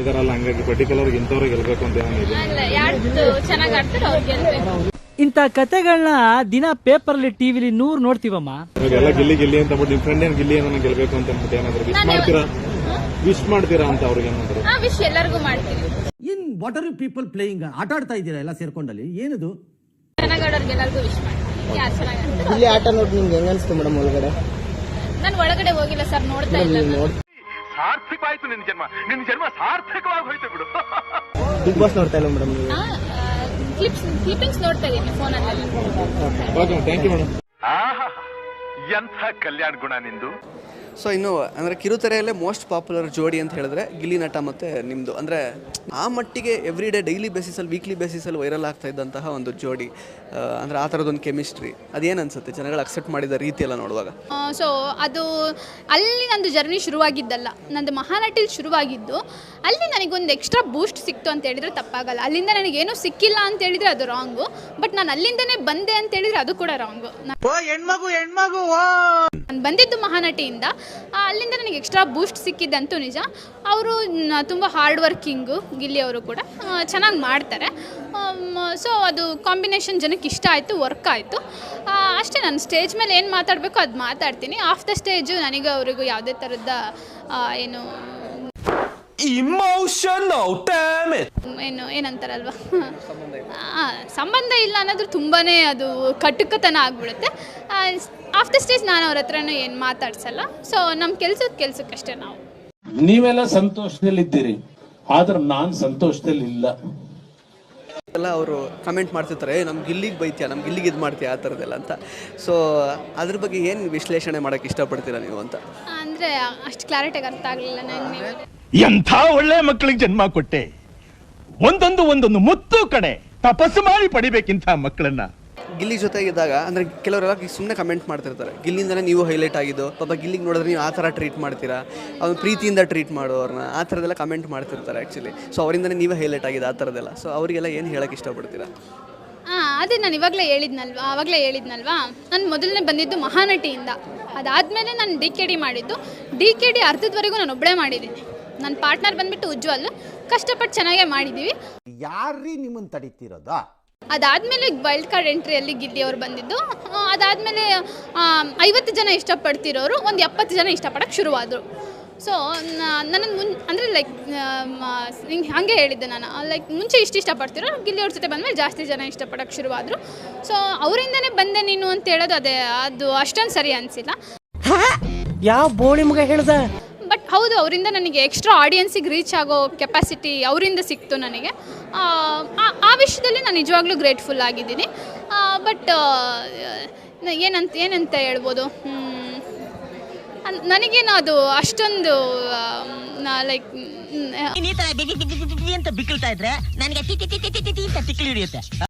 ಇದಾರಲ್ಲ ಹಂಗಾಗಿ ಪರ್ಟಿಕ್ಯುಲರ್ ಇಂಥವ್ರು ಗೆಲ್ಬೇಕು ಅಂತ ಯಾರ್ದು ಚೆನ್ನಾಗ್ ಆಡ್ತಾರೋ ಅವ್ರು ಗೆಲ್ಬೇಕು. ಇಂಥ ಕತೆಗಳನ್ನ ದಿನ ಪೇಪರ್ಲಿ ಟಿವಿಲಿ ನೂರ್ ನೋಡ್ತೀವಮ್ಮ? ಗಿಲ್ಲಿ ಗಿಲ್ಲಿ ಅಂತ ಬಿಟ್ಟು ನಿಮ್ ಫ್ರೆಂಡ್ ಏನ್ ಗಿಲ್ಲಿ ಏನೋ ಗೆಲ್ಬೇಕು ಅಂತ ಏನಾದ್ರು ವಿಶ್ ಮಾಡ್ತೀರಾ? ವಿಶ್ ಮಾಡ್ತೀರಾ ಅಂತ ಅವ್ರಿಗೆ ಏನಾದ್ರು? ಆ ವಿಶ್ ಎಲ್ಲರಿಗೂ ಮಾಡ್ತೀನಿ. In what are you people playing ಆಟ ಆಡ್ತಾ ಇದ್ದೀರಾ ಎಲ್ಲ ಸೇರ್ಕೊಂಡಲ್ಲಿ? ಏನದು? ಚೆನ್ನಾಗ್ ಆಡೋರ್ಗೆ ಎಲ್ಲರಿಗೂ ವಿಶ್ ಮಾಡ್ತೀನಿ. ಯಾರು ಚೆನ್ನಾಗ್ ಆಡ್ತಾರೋ ಇಲ್ಲಿ ಆಟ ನೋಡಿ ನಿಮ್ಗೆ ಹೆಂಗ ಅನ್ಸ್ತು ಮೇಡಮ್ ಒಳಗಡೆ? ನಾನು ಒಳಗಡೆ ಹೋಗಿಲ್ಲ ಸರ್ ನೋಡ್ತಾ ಇಲ್ಲ. ಸಾರ್ಥಕವಾಯ್ತು ನಿನ್ನ ಜನ್ಮ. ನಿನ್ನ ಜನ್ಮ ಸಾರ್ಥಕವಾಗಿ ಹೋಯ್ತು ಬಿಡು. ಬಿಗ್ ಬಾಸ್ ನೋಡ್ತಾ ಇಲ್ಲ ಮೇಡಮ್ ನೀವು? ಆ, ಕ್ಲಿಪ್ಸ್ ಕ್ಲಿಪ್ಪಿಂಗ್ಸ್ ನೋಡ್ತಾ ಇದ್ದೀನಿ ಫೋನಲ್ಲಿ ಥ್ಯಾಂಕ್ ಯು ಮೇಡಮ್ ಆಹಾ ಎಂಥ ಕಲ್ಯಾಣ ಗುಣ ನಿಂದು? ಸೊ ಇನ್ನು ಅಂದರೆ ಕಿರುತೆರೆಯಲ್ಲೇ ಮೋಸ್ಟ್ ಪಾಪ್ಯುಲರ್ ಜೋಡಿ ಅಂತ ಹೇಳಿದ್ರೆ ಗಿಲ್ಲಿ ನಟ ಮತ್ತು ನಿಮ್ಮದು ಅಂದರೆ ಆ ಮಟ್ಟಿಗೆ ಎವ್ರಿ ಡೇ ಡೈಲಿ ಬೇಸಿಸಲ್ಲಿ ವೀಕ್ಲಿ ಬೇಸಿಸಲ್ಲಿ ವೈರಲ್ ಆಗ್ತಾ ಇದ್ದಂತಹ ಒಂದು ಜೋಡಿ ಅಂದರೆ ಆ ಥರದೊಂದು ಕೆಮಿಸ್ಟ್ರಿ ಅದೇನು ಅನ್ಸುತ್ತೆ? ಜನಗಳು ಅಕ್ಸೆಪ್ಟ್ ಮಾಡಿದ ರೀತಿಯೆಲ್ಲ ಎಲ್ಲ ನೋಡುವಾಗ. ಸೊ ಅದು ಅಲ್ಲಿ ನಂದು ಜರ್ನಿ ಶುರುವಾಗಿದ್ದಲ್ಲ. ನಂದು ಮಹಾನಟಿಲಿ ಶುರುವಾಗಿದ್ದು ಅಲ್ಲಿ ನನಗೊಂದು ಎಕ್ಸ್ಟ್ರಾ ಬೂಸ್ಟ್ ಸಿಕ್ತು ಅಂತ ಹೇಳಿದ್ರೆ ತಪ್ಪಾಗಲ್ಲ. ಅಲ್ಲಿಂದ ನನಗೇನು ಸಿಕ್ಕಿಲ್ಲ ಅಂತ ಹೇಳಿದ್ರೆ ಅದು ರಾಂಗು ಬಟ್ ನಾನು ಅಲ್ಲಿಂದನೇ ಬಂದೆ ಅಂತ ಹೇಳಿದ್ರೆ ಅದು ಕೂಡ ರಾಂಗು ನಾನು ಬಂದಿದ್ದು ಮಹಾನಟಿಯಿಂದ ಅಲ್ಲಿಂದ ನನಗೆ ಎಕ್ಸ್ಟ್ರಾ ಬೂಸ್ಟ್ ಸಿಕ್ಕಿದ್ದಂತೂ ನಿಜ. ಅವರು ತುಂಬ ಹಾರ್ಡ್ ವರ್ಕಿಂಗು ಗಿಲ್ಲಿ ಅವರು ಕೂಡ ಚೆನ್ನಾಗಿ ಮಾಡ್ತಾರೆ. ಸೊ ಅದು ಕಾಂಬಿನೇಷನ್ ಜನಕ್ಕೆ ಇಷ್ಟ ಆಯಿತು ವರ್ಕ್ ಆಯಿತು. ಅಷ್ಟೇ ನಾನು ಸ್ಟೇಜ್ ಮೇಲೆ ಏನು ಮಾತಾಡಬೇಕು ಅದು ಮಾತಾಡ್ತೀನಿ. ಆಫ್ ದ ಸ್ಟೇಜು ನನಗೆ ಅವರಿಗೂ ಯಾವುದೇ ಥರದ ಏನು ಏನು ಏನಂತಾರಲ್ವ? ಸಂಬಂಧ ಇಲ್ಲ ಅನ್ನೋದು ತುಂಬಾ ಅದು ಕಟುಕತನ ಆಗ್ಬಿಡುತ್ತೆ. ಆಫ್ ದ ಸ್ಟೇಜ್ ನಾನು ಅವ್ರ ಹತ್ರನೂ ಏನು ಮಾತಾಡ್ಸಲ್ಲ. ಸೊ ನಮ್ಮ ಕೆಲ್ಸದ ಕೆಲ್ಸಕ್ಕಷ್ಟೇ ನಾವು. ನೀವೆಲ್ಲ ಸಂತೋಷದಲ್ಲಿದ್ದೀರಿ. ಆದ್ರೆ ನಾನು ಸಂತೋಷದಲ್ಲಿ ಇಲ್ಲ ಎಲ್ಲ ಅವರು ಕಮೆಂಟ್ ಮಾಡ್ತಿರ್ತಾರೆ "ಏ, ನಮ್ಗೆ ಇಲ್ಲಿಗೆ ಬೈತೀಯ? ನಮ್ಗೆ ಇಲ್ಲಿಗೆ ಇದು ಮಾಡ್ತೀಯ? ಆ ಥರದ್ದೆಲ್ಲ ಅಂತ. ಸೊ ಅದ್ರ ಬಗ್ಗೆ ಏನು ವಿಶ್ಲೇಷಣೆ ಮಾಡೋಕ್ಕೆ ಇಷ್ಟಪಡ್ತೀರಾ ನೀವು ಅಂತ? ಅಂದರೆ ಅಷ್ಟು ಕ್ಲಾರಿಟಿಯಾಗಿ ಅರ್ಥ ಆಗಲಿಲ್ಲ ನನಗೆ ಎಂಥ ಒಳ್ಳೆ ಮಕ್ಕಳಿಗೆ ಜನ್ಮ ಕೊಟ್ಟೆ? ಒಂದೊಂದು ಒಂದೊಂದು ಮುತ್ತು ಕಡೆ ತಪಸ್ಸು ಮಾಡಿ ಪಡಿಬೇಕಿಂತ ಮಕ್ಕಳನ್ನ ಗಿಲ್ಲಿ ಜೊತೆ ಇದ್ದಾಗ ಅಂದರೆ ಕೆಲವರೆಲ್ಲ ಸುಮ್ಮನೆ ಕಮೆಂಟ್ ಮಾಡ್ತಿರ್ತಾರೆ. ಗಿಲ್ಲಿಂದಲೇ ನೀವು ಹೈಲೈಟ್ ಆಗಿದ್ದು ಪಾಪ ಗಿಲ್ಲಿಗೆ ನೋಡಿದ್ರೆ ನೀವು ಆ ಥರ ಟ್ರೀಟ್ ಮಾಡ್ತೀರಾ? ಅವ್ನು ಪ್ರೀತಿಯಿಂದ ಟ್ರೀಟ್ ಮಾಡೋರ್ನ ಆ ಥರದೆಲ್ಲ ಕಮೆಂಟ್ ಮಾಡ್ತಿರ್ತಾರೆ ಆ್ಯಕ್ಚುಲಿ ಸೊ ಅವರಿಂದಲೇ ನೀವೇ ಹೈಲೈಟ್ ಆಗಿದೆ ಆ ಥರದೆಲ್ಲ. ಸೊ ಅವರಿಗೆಲ್ಲ ಏನು ಹೇಳಕ್ಕೆ ಇಷ್ಟಪಡ್ತೀರಾ? ಹಾಂ ಅದೇ ನಾನು ಇವಾಗಲೇ ಹೇಳಿದ್ನಲ್ವಾ ಆವಾಗಲೇ ಹೇಳಿದ್ನಲ್ವಾ? ನಾನು ಮೊದಲನೇ ಬಂದಿದ್ದು ಮಹಾನಟಿಯಿಂದ. ಅದಾದಮೇಲೆ ನಾನು ಡಿ ಕೆ ಡಿ ಮಾಡಿದ್ದು. ಡಿ ಕೆ ಡಿ ಅರ್ಧದವರೆಗೂ ನಾನು ಒಬ್ಬಳೇ ಮಾಡಿದ್ದೀನಿ. ನನ್ನ ಪಾರ್ಟ್ನರ್ ಬಂದ್ಬಿಟ್ಟು ಉಜ್ವಲ್. ಕಷ್ಟಪಟ್ಟು ಚೆನ್ನಾಗೇ ಮಾಡಿದ್ದೀವಿ ಯಾರೀ ನಿಮ್ಮನ್ನು ತಡೀತಿರೋದಾ? ಅದಾದಮೇಲೆ ವೈಲ್ಡ್ ಕಾರ್ಡ್ ಎಂಟ್ರಿಯಲ್ಲಿ ಗಿಲ್ಲಿ ಅವರು ಬಂದಿದ್ದು. ಅದಾದ್ಮೇಲೆ ಐವತ್ತು ಜನ ಇಷ್ಟಪಡ್ತಿರೋರು ಒಂದು ಎಪ್ಪತ್ತು ಜನ ಇಷ್ಟಪಡೋಕ್ಕೆ ಶುರುವಾದರು. ಸೊ ನನ್ನ ಮುನ್, ಅಂದರೆ ಲೈಕ್ ಹಿಂಗೆ ಹಾಗೆ ಹೇಳಿದ್ದೆ ನಾನು. ಲೈಕ್ ಮುಂಚೆ ಇಷ್ಟು ಇಷ್ಟಪಡ್ತಿರೋ ಗಿಲ್ಲಿ ಅವ್ರ ಜೊತೆ ಬಂದಮೇಲೆ ಜಾಸ್ತಿ ಜನ ಇಷ್ಟಪಡೋಕ್ಕೆ ಶುರುವಾದರು. ಸೊ ಅವರಿಂದನೇ ಬಂದೆ ನೀನು ಅಂತ ಹೇಳೋದು ಅದೇ, ಅದು ಅಷ್ಟೊಂದು ಸರಿ ಅನಿಸಿಲ್ಲ. ಯಾವ ಬೋಳಿ ಮಗ ಹೇಳ್ದ? ಹೌದು ಅವರಿಂದ ನನಗೆ ಎಕ್ಸ್ಟ್ರಾ ಆಡಿಯನ್ಸಿಗೆ ರೀಚ್ ಆಗೋ ಕೆಪಾಸಿಟಿ ಅವರಿಂದ ಸಿಕ್ತು ನನಗೆ. ಆ, ವಿಷಯದಲ್ಲಿ ನಾನು ನಿಜವಾಗ್ಲೂ ಗ್ರೇಟ್ಫುಲ್ ಆಗಿದ್ದೀನಿ. ಬಟ್ ಏನಂತ ಏನಂತ ಹೇಳ್ಬೋದು? ನನಗೇನು ಅದು ಅಷ್ಟೊಂದು ಲೈಕ್ ತರ ಅಂತ ಬಿಕ್ಕಿಳ್ತಾ ಇದ್ರೆ ನನಗೆ